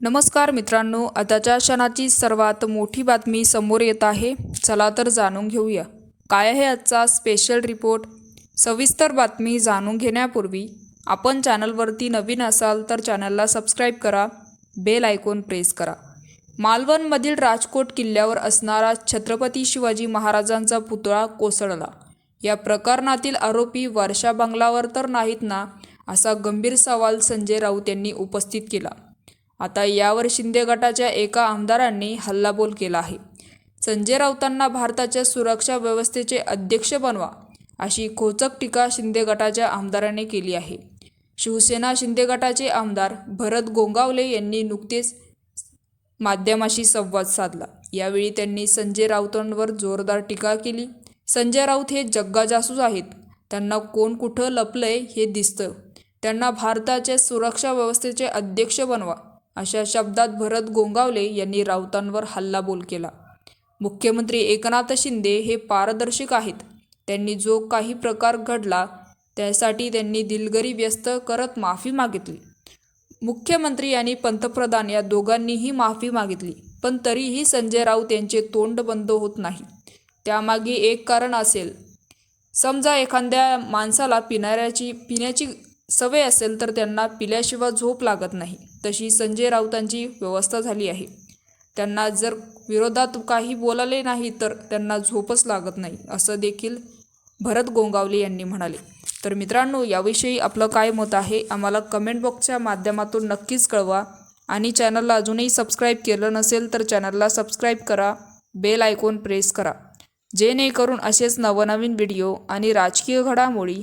नमस्कार मित्रांनो आताच्या क्षणाची सर्वात मोठी बातमी समोर येत आहे. चला तर जाणून घेऊया. काय आहे आजचा स्पेशल रिपोर्ट सविस्तर बातमी जाणून घेण्यापूर्वी आपण चॅनलवरती नवीन असाल तर चॅनलला सबस्क्राईब करा बेल आयकॉन प्रेस करा. मालवणमधील राजकोट किल्ल्यावर असणारा छत्रपती शिवाजी महाराजांचा पुतळा कोसळला. या प्रकरणातील आरोपी वर्षा बंगलावर तर नाहीत ना असा गंभीर सवाल संजय राऊत यांनी उपस्थित केला. आता यावर शिंदे गटाच्या एका आमदारांनी हल्लाबोल केला आहे. संजय राऊतांना भारताच्या सुरक्षा व्यवस्थेचे अध्यक्ष बनवा अशी खोचक टीका शिंदे गटाच्या आमदारांनी केली आहे. शिवसेना शिंदे गटाचे आमदार भरत गोंगावले यांनी नुकतेच माध्यमाशी संवाद साधला. यावेळी त्यांनी संजय राऊतांवर जोरदार टीका केली. संजय राऊत हे जग्गा जासूस आहेत. त्यांना कोण कुठं लपलंय हे दिसतं. त्यांना भारताच्या सुरक्षा व्यवस्थेचे अध्यक्ष बनवा अशा शब्दात भरत गोंगावले यांनी राऊतांवर हल्लाबोल केला. मुख्यमंत्री एकनाथ शिंदे हे पारदर्शक आहेत. त्यांनी जो काही प्रकार घडला त्यासाठी त्यांनी दिलगरी व्यस्त करत माफी मागितली. मुख्यमंत्री आणि पंतप्रधान या दोघांनीही माफी मागितली पण तरीही संजय राऊत यांचे तोंड बंद होत नाही. त्यामागे एक कारण असेल. समजा एखाद्या माणसाला पिणाऱ्याची पिण्याची सवय असेल तर त्यांना पिल्याशिवाय झोप लागत नाही. तशी संजय राऊतांची व्यवस्था झाली आहे. त्यांना जर विरोधात काही बोलाले नाही तर त्यांना झोपच लागत नाही असं देखील भरत गोंगावले यांनी म्हणाले. तर मित्रांनो याविषयी आपलं काय मत आहे? आम्हाला कमेंट बॉक्सच्या माध्यमातून नक्कीच कळवा. आणि चॅनलला अजूनही सबस्क्राईब केलं नसेल तर चॅनलला सबस्क्राईब करा. बेल आयकॉन प्रेस करा. जेणेकरून असेच नवनवीन व्हिडिओ आणि राजकीय घडामोडी